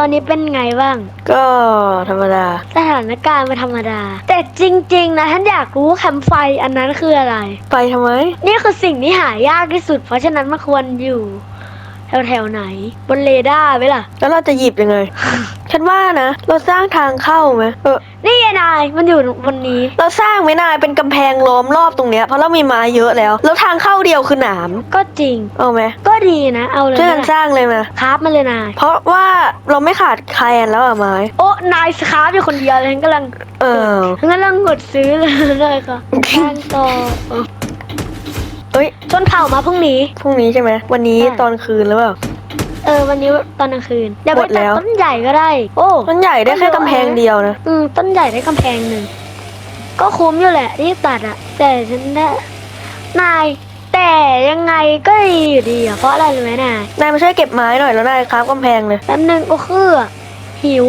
อนนี้เป็นไงบ้าง ก็ธรรมดา สถานการณ์มันธรรมดา แต่จริง ๆ นะฉันอยากรู้แคมป์ไฟอันนั้นคืออะไร ไปทำไม นี่คือสิ่งที่หายากที่สุด เพราะฉะนั้นมันควรอยู่ แถวแถวๆไหน บนเรดาร์ไหมล่ะ แล้วเราจะหยิบยังไง ฉันว่านะ เราสร้างทางเข้าไหมเออ นี่ไงนาย มันอยู่บนนี้ เราสร้างไม่นายเป็นกำแพงล้อมรอบตรงเนี้ยเพราะเรามีไม้เยอะแล้ว แล้วทางเข้าเดียวคือหนาม ก็จริง เอาไหมก็ดีนะ เอาเลยช่วยกันนะสร้างเลยมาคราฟมาเลยนาย เพราะว่าเราไม่ขาดแคลนแล้วอะไม้ โอ้ นายคราฟอยู่คนเดียวเลยฉันกำลัง เออฉันกำลังกดซื้อเลยเลยค่ะสร้างต่อ เออเอ้ยชนเผ่ามาพรุ่งนี้ พรุ่งนี้ใช่ไหมวันนี้ใช่ ตอนคืนหรือเปล่า เออวันนี้ตอนกลางคืนเดี๋ยวหมไปดตัแล้ดวต้นใหญ่ก็ได้ โอ้ มันใหญ่ได้แค่กำแพงเดียวนะ อืมต้นใหญ่ได้กำแพงหนึ่ง ก็คุ้มอยู่แหละที่ตัดอะแต่ฉันได้นาย แต่ยังไงก็ดีอยู่ดีอะเพราะอะไรรู้ไหมนายนายมาช่วยเก็บไม้หน่อยแล้วนายครับกำแพงเลย แป๊บนึงก็คือหิว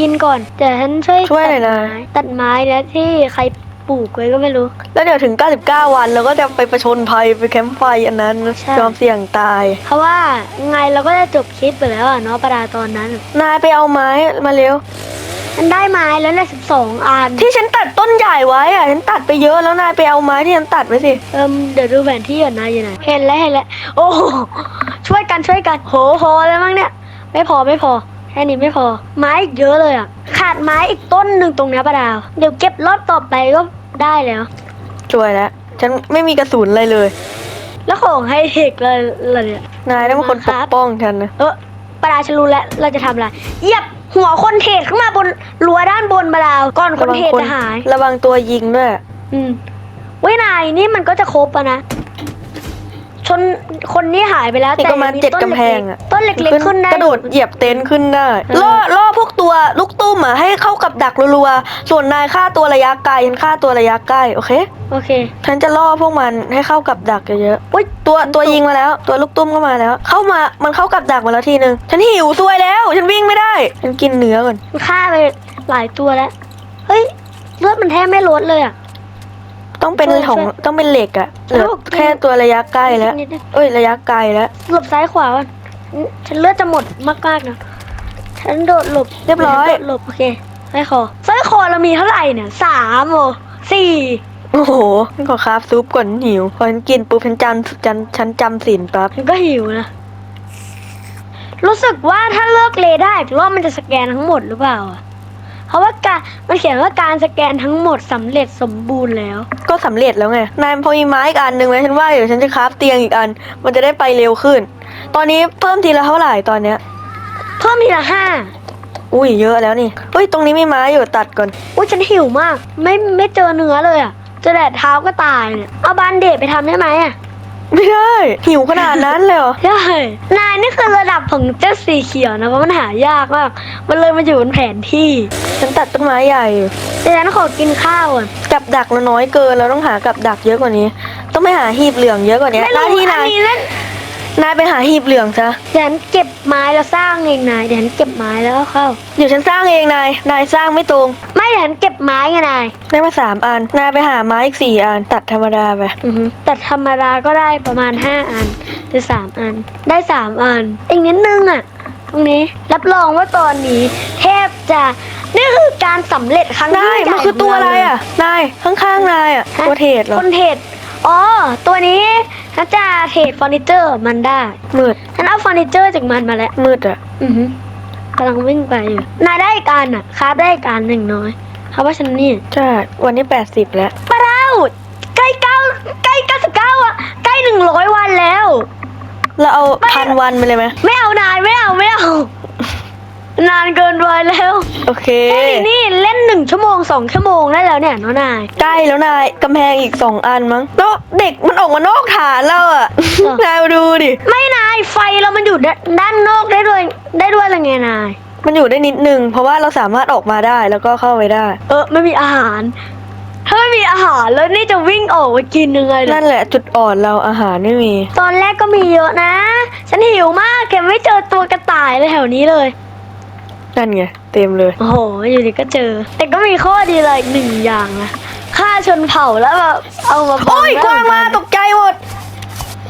กินก่อนแต่ฉันช่วยช่วยหน่อยนะ ตัดไม้ตัดไม้นะที่ใคร ปลูกไว้ก็ไม่รู้ แล้วเดี๋ยวถึง 99 วันเราก็จะไปประชนภัยไปแคมป์ไฟอันนั้นใช่ ยอมเสี่ยงตาย เพราะว่าไงเราก็จะจบคลิปไปแล้วอะเนาะประดาตอนนั้นนายไปเอาไม้มาเร็วฉันได้ไม้แล้วนะสิบสองอันที่ฉันตัดต้นใหญ่ไว้อะฉันตัดไปเยอะแล้วนายไปเอาไม้ที่ฉันตัดไว้สิ เอิมเดี๋ยวดูแผนที่ก่อนนะอยู่ไหนเห็นแล้วเห็นแล้วโอ้โหช่วยกันช่วยกันโหพอแล้วมั้งเนี่ย ไม่พอไม่พอ แค่นี้ไม่พอ ไม้อีกเยอะเลยอะ ขาดไม้อีกต้นหนึ่งตรงเนี้ยประดาว เดี๋ยวเก็บรอบต่อไปก็ได้แล้วช่วยแล้ว ฉันไม่มีกระสุนอะไรเลย แล้วของไฮเทคเลยเลยเนี่ย นายต้องเป็นคนคปรักบป้องฉันนะ เออประดาวฉันรู้แล้ว เราจะทำอะไรเหยียบหัวคนเทศขึ้นมาบนรั้วด้านบนประดาวก่อนคนเทศจะหาย ระวังตัวยิงด้วย อืมเว้ยนายนี่มันก็จะครบอะนะ ชนคนนี้หายไปแล้วอีกประมาณแต่เจ็ดต้นกำแพงอะ ต้นเล็กๆขึ้นได้กระโดดเหยียบเต็นท์ขึ้นได้เออล่อล่อพวกตัวลูกตุ้มอะให้เข้ากับดักรัวๆส่วนนายฆ่าตัวระยะไกลฉันฆ่าตัวระยะใกล้โอเคโอเค ฉันจะล่อพวกมันให้เข้ากับดักเยอะอุ้ยๆตัวตัวยิงมาแล้ว ตัวลูกตุ้มก็มาแล้ว เข้ามามันเข้ากับดักมาแล้วทีนึงฉันหิวซวยแล้ว ฉันวิ่งไม่ได้ ฉันกินเนื้อก่อน มันฆ่าไปหลายตัวแล้ว เฮ้ย เลือดมันแทบไม่ลดเลยอะ ต้องเป็นช่วยของช่วยต้องเป็นเหล็กอะเหลือโอเคแค่ตัวระยะใกล้แล้วนิดนึงเอ้ยระยะไกลแล้ว หลบซ้ายขวาก่อนฉันเลือดจะหมดมากๆนะฉันโดดหลบเรียบร้อยฉันโดดหลบโอเคสร้อยคอสร้อยคอเรามีเท่าไหร่เนี่ยสามโอสี่โอ้โหฉันขอคราฟซุปก่อนหิวพอฉันกินปุ๊บฉันจำฉันฉันจำสินปั๊บฉันก็หิวนะรู้สึกว่าถ้าเลิกเลได้อีกรอบมันจะสแกนทั้งหมดหรือเปล่าอะ เพราะว่าการมันเขียนว่าการสแกนทั้งหมดสำเร็จสมบูรณ์แล้ว ก็สำเร็จแล้วไง นายพอมีไม้อีกอันหนึ่งไหมฉันว่าเดี๋ยวฉันจะคราฟเตียงอีกอัน มันจะได้ไปเร็วขึ้น ตอนนี้เพิ่มทีละเท่าไหร่ตอนเนี้ย เพิ่มทีละห้าอุ้ยเยอะแล้วนี่เฮ้ยตรงนี้มีไม้อยู่ตัดก่อน อุ้ยฉันหิวมาก ไม่ไม่เจอเนื้อเลยอะเจอแต่เท้าก็ตายเนี่ยเอาบานเดดไปทำได้ไหมอะไม่ได้ หิวขนาดนั้นเลยเหรอ ได้นายนี่คือระดับ ของเจ้าสีเขียวนะเพราะมันหายากมาก มันเลยมาอยู่บนแผนที่ ฉันตัดต้นไม้ใหญ่อยู่แต่ฉันขอกินข้าวก่อนกับดักเราน้อยเกิน เราต้องหากับดักเยอะกว่านี้ ต้องไปหาหีบเหลืองเยอะกว่านี้ไม่หน้ารู้ที่อันานยนี้นั่น นายไปหาหีบเหลืองซะ เดี๋ยวฉันเก็บไม้แล้วสร้างเองนายเดี๋ยวฉันเก็บไม้แล้วก็เข้า เดี๋ยวฉันสร้างเองนาย นายสร้างไม่ตรง ไม่เดี๋ยวฉันเก็บไม้ไงนายได้มาสามอัน นายไปหาไม้อีกสี่อัน ตัดธรรมดาไป อือฮึแต่ธรรมดาก็ได้ประมาณ5อันหรือ3อัน ได้3อันอีกนิดนึงอะ ตรงนี้รับรองว่าตอนนี้เทพจะนี่คือการสำเร็จครั้งนายยิ่งใหญ่มันคือตัวอะไรอะ นาย ข้างๆนายอะ ฮะตัวเทศเหรอ คนเทรดอ๋อ ตัวนี้ ฉันจะเทรดเฟอร์นิเจอร์มันได้มืดฉันเอาเฟอร์นิเจอร์จากมันมาแล้ว มืดอะ อือฮึกำลังวิ่งไปอยู่นายได้อีกอันอะคราฟได้อีกอันหนึ่งน้อย เพราะว่าฉันนี่ใช่วันนี้แปดสิบแล้วปะเล่าใกล้เก้าใกล้เก้าสิบเก้าอะใกล้หนึ่งร้อยวันแล้ว เราเอาไม่พันวันไปเลยไหมไม่เอานายไม่เอาไม่เอา นานเกินไปแล้ว โอเคแค่นี้นี่เล่นหนึ่งชั่วโมงสองชั่วโมงได้แล้วเนี่ยเน้องนาย ใกล้แล้วนายกำแพงอีกสองอันมั้งแล้วเด็กมันออกมานอกฐานเราอะเหรอนายมาดูดิ ไม่นายไฟเรามันอยู่ด้านด้านนอกได้ด้วยได้ด้วยอะไรไงนาย มันอยู่ได้นิดนึง เพราะว่าเราสามารถออกมาได้แล้วก็เข้าไปได้ เออไม่มีอาหาร ถ้าไม่มีอาหารแล้วนี่จะวิ่งออกมากินยังไงล่ะนั่นแหละจุดอ่อนเราอาหารไม่มี ตอนแรกก็มีเยอะนะ ฉันหิวมากแกไม่เจอตัวกระต่ายเลยแถวนี้เลย นั่นไง เต็มเลย โอ้โห อยู่ดีก็เจอ แต่ก็มีข้อดีเลยอีกหนึ่งอย่างนะฆ่าชนเผ่าแล้วแบบเอามาบังโอ้ยได้กวางมาเหตอนนกใจหมด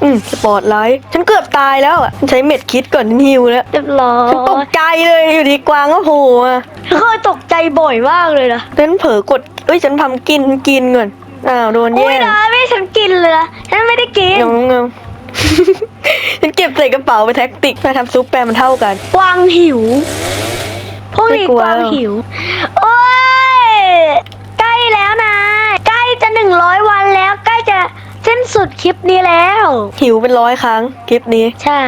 อืมสปอร์ตไลท์ฉันเกือบตายแล้วอะฉันใช้เม็ดคิดก่อนฉันฮิวแล้วเรียบร้อฉันตกยใจเลยอยู่ดีกวางก็โผล่มาเคยตกใจบ่อยมากเลยนะฉันเผลอกดเอ้ยฉันทำกินกินก่อนอ้าวโดนอุ้แย่ยงนะไม่ให้ฉันกินเลยนะฉันไม่ได้กินงงงฉันเก็บใส่กระเป๋าไปแท็กติกมาทำซุปแปรมันเท่ากันกวางหิว พวกนี้ไม่กลัวกวางหิว โอ้ย ใกล้แล้วนะ ใกล้จะหนึ่งร้อยวันแล้ว ใกล้จะสิ้นสุดคลิปนี้แล้ว หิวเป็นร้อยครั้งคลิปนี้ ใช่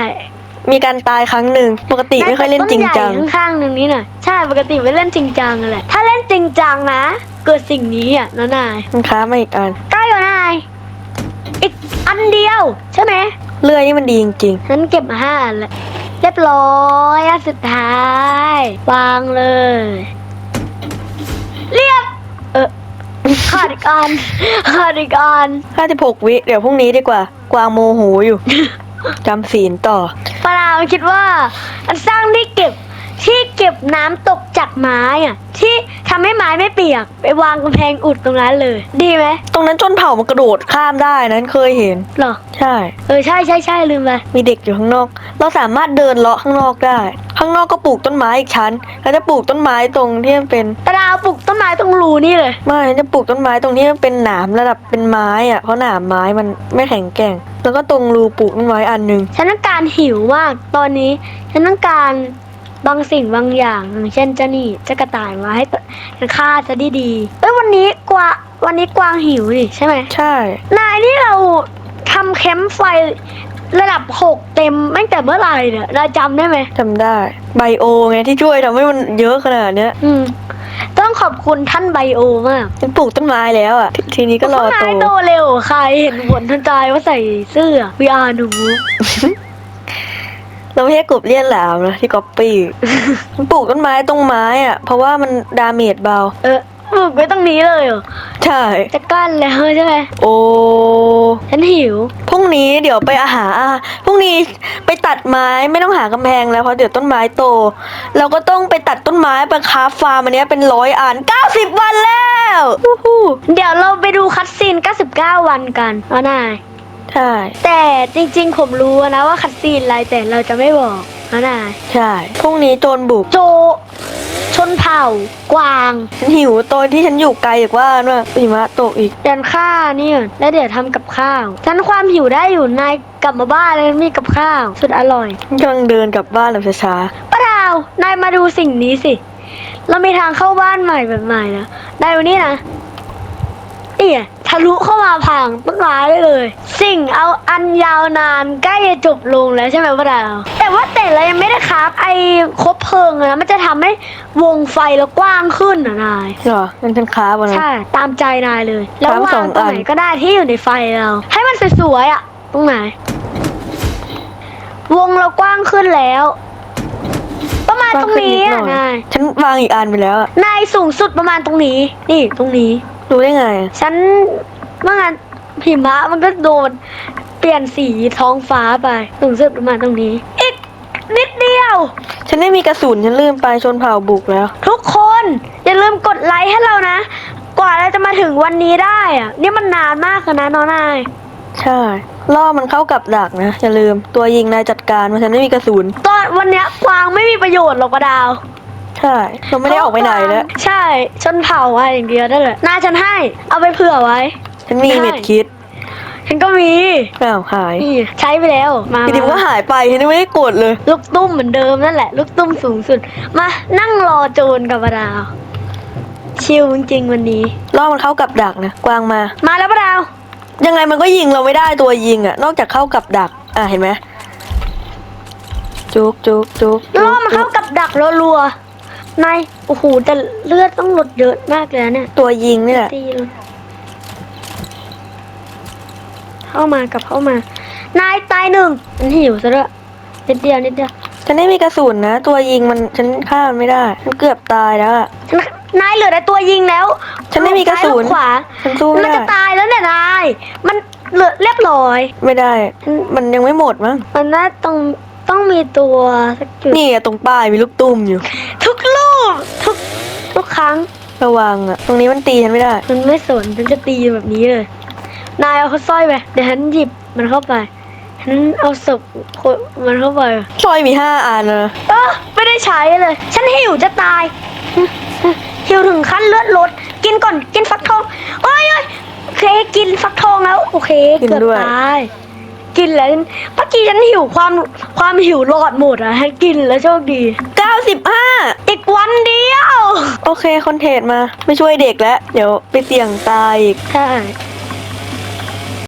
มีการตายครั้งหนึ่ง ปกติไม่ค่อยเล่นจริงจังต้นใหญ่ข้างๆหนึ่งนี้หน่อยใช่ปกติไม่เล่นจริงจังแหละถ้าเล่นจริงจังนะ เกิดสิ่งนี้อะนะนายมันค้ามาอีกอันใกล้แล้วนายอีกอันเดียว ใช่ไหมเลื่อยนี่มันดีจริงฉันเก็บมาห้าอันแล้วเรียบร้อยอันสุดท้าย วางเลย เรียบ เออขาดอีกอันขาดอีกอันๆ56 วิ เดี๋ยวพรุ่งนี้ดีกว่า กวางโมโหอยู่ จำศีลต่อปลามันคิดว่า อันสร้างที่เก็บที่เก็บน้ำตกจากไม้อะที่ทำให้ไม้ไม่เปียก ไปวางกำแพงอุดตรงนั้นเลย ดีไหมตรงนั้นจนเผ่ามันกระโดดข้ามได้นั้นเคยเห็นเหรอ ใช่ เออใช่ใช่ใช่ลืมไปมีเด็กอยู่ข้างนอก เราสามารถเดินเลาะข้างนอกได้ ข้างนอกก็ปลูกต้นไม้อีกชั้นแล้วจะปลูกต้นไม้ตรงที่มันเป็นปลาปลูกต้นไม้ตรงรูนี่เลย ไม่จะปลูกต้นไม้ตรงที่มันเป็นหนามระดับเป็นไม้อะเพราะหนามไม้มันไม่แข็งแกร่ง แล้วก็ตรงรูปลูกต้นไม้อันหนึงฉันต้องการหิวมากตอนนี้ ฉันต้องการ บางสิ่งบางอย่างอย่างเช่นเจ้านี่เจะกระต่ายมาให้ฉันฆ่าจะดีดีๆเอ้ยวันนี้กวาวันนี้กวางหิวนี่ใช่ไหมใช่ นายนี่เราทำแคมป์ไฟระดับหกเต็มตั้งแต่เมื่อไหร่เนี่ยนายจำได้ไหมจำได้ ไบโอไงที่ช่วยทำให้มันเยอะขนาดเนี้ยอืมต้องขอบคุณท่านไบโอมากฉันปลูกต้นไม้แล้วอะททีนี้ก็รอเพาะโตนายโตเร็วใครเห็นผลทันใจว่าใส่เสื้อ VR หนู เราไม่ใช่กบเลี่ยนหลามนะที่ก๊อปปี้มันปลูกต้นไม้ตรงไม้อะเพราะว่ามันดาเมจเบา เออปลูกไว้ตรงนี้เลยเหรอ ใช่ จะกั้นแล้วใช่ไหมโอ้ฉันหิว พรุ่งนี้เดี๋ยวไปอาหารอะพรุ่งนี้ไปตัดไม้ไม่ต้องหากำแพงแล้วเพราะเดี๋ยวต้นไม้โต เราก็ต้องไปตัดต้นไม้ไปคราฟฟาร์มอันเนี้ยเป็นร้อยอัน90 วันแล้ววู้ฮู้เดี๋ยวเราไปดูคัดซีน 99 วันกันเอานาย ใช่ แต่จริงๆ ผมรู้นะว่าคัดซีนอะไรแต่เราจะไม่บอกเอานายใช่พรุ่งนี้โจรบุก โจ ชนเผ่ากวาง ฉันหิวตอนที่ฉันอยู่ไกลจากบ้านว่าหิมะตกอีกเดินฆ่านี่ก่อนแล้วเดี๋ยวทำกับข้าวฉันความหิวได้อยู่นายกลับมาบ้านแล้วมีกับข้าว สุดอร่อยฉันกำลังเดินกลับบ้านแบบช้าป้าดาวนายมาดูสิ่งนี้สิ เรามีทางเข้าบ้านใหม่แบบใหม่นะนายวันนี้นะเอี่ยทะ ลุเข้ามาพังต้นไม้ได้เลย สิ่งเอาอันยาวนานใกล้จะจบลงแล้วใช่ไหมป้าดาว แต่ว่าแต่เรายังไม่ได้ครับ ไอ้คบเพลิงอะนะมันจะทำให้วงไฟเรากว้างขึ้นนะนายๆเหรองั้นฉันค้าบนะใช่ตามใจนายเลย แล้วครับวาสองงตรงอันไหนก็ได้ที่อยู่ในไฟเรา ให้มันสวยๆอะตรงไหน วงเรากว้างขึ้นแล้วประมาณตรงนี้อะนาย ฉันวางอีกอันไปแล้วอะนายสูงสุดประมาณตรงนี้ นี่ตรงนี้ รู้ได้ไงอะฉันเมื่อไงานหิมะมันก็โดน เปลี่ยนสีท้องฟ้าไปสูงสุดประมาณตรงนี้ อีกนิดเดียว ฉันไม่มีกระสุนฉันลืมไปชนเผ่าบุกแล้ว ทุกคน อย่าลืมกดไลค์ให้เรานะ กว่าเราจะมาถึงวันนี้ได้อะนี่มันนานมากเลยนะน้องนายใช่ล่อมันเข้ากับดักนะ อย่าลืมตัวยิงนายจัดการเพราะฉันไม่มีกระสุนตอนวันเนี้ยกวางไม่มีประโยชน์หรอกปะดาว ใช่เราไม่ได้ออกไปไหนแล้วใช่ชนเผ่าอะไรอย่างเดียวได้เลยน่าฉันให้ เอาไปเผื่อไว้ ฉันมีได้เม็ดคิด ฉันก็มีอ้าวหายนี่ใช้ไปแล้ว มาทีนี้มันก็มาหายไปฉันยังไม่ได้กดเลย ลูกตุ้มเหมือนเดิมนั่นแหละ ลูกตุ้มสูงสุด มานั่งรอโจรกับปะดาว ชิลจริงๆวันนี้ ล่อมันเข้ากับดักนะ กวางมา มาแล้วปะดาว ยังไงมันก็ยิงเราไม่ได้ตัวยิงอะนอกจากเข้ากับดัก อะเห็นไหมจุกจุกจุกจุล่อกมาเข้ากับดักรัวๆ นายโอ้โหแต่เลือดต้องลดเยอะมากเลยนะเนี่ยตัวยิงนี่แหละตีเลยเข้ามากับเข้ามา นายตายหนึ่งมันหิวซะด้วยนิดเดียวนิดเดียวฉันไม่มีกระสุนนะ ตัวยิงมันฉันฆ่ามันไม่ได้ฉันเกือบตายแล้วอะฉันนายเหลือแต่ตัวยิงแล้ว ฉันไม่มีกระสุนซ้ายหอขวาฉันสู้มันไม่จะได้ตายแล้วเนี่ยนายมันเหลือเรียบร้อย ไม่ได้ มันยังไม่หมดมั้งมันน่าต้องต้องมีตัวสักจุดนี่อะตรงป้ายมีลูกตุ้มอยู่ทุกลูกทุกทุก ครั้งระวังอะตรงนี้มันตีฉันไม่ได้ มันไม่สนฉันจะตีแบบนี้เลย นายเอาเขาสร้อยไปเดี๋ยวฉันหยิบมันเข้าไปฉันเอาศพคนมันเข้าไปสร้อยมีห้าอันนะเออไม่ได้ใช้เลย ฉันหิวจะตาย หิวถึงขั้นเลือดลด กินก่อนกินฟักทองเอ้ยเอ้ยโอเคกินฟักทองแล้ว โอเค กินเกือบด้วย ตาย กินแล้วเมื่อกี้ฉันหิวความความหิวหลอดหมดอะให้กินแล้วโชคดีเก้าสิบห้าอีกวันเดียวโอเคคอนเทนต์มา ไม่ช่วยเด็กแล้ว เดี๋ยวไปเสี่ยงตายอีก ใช่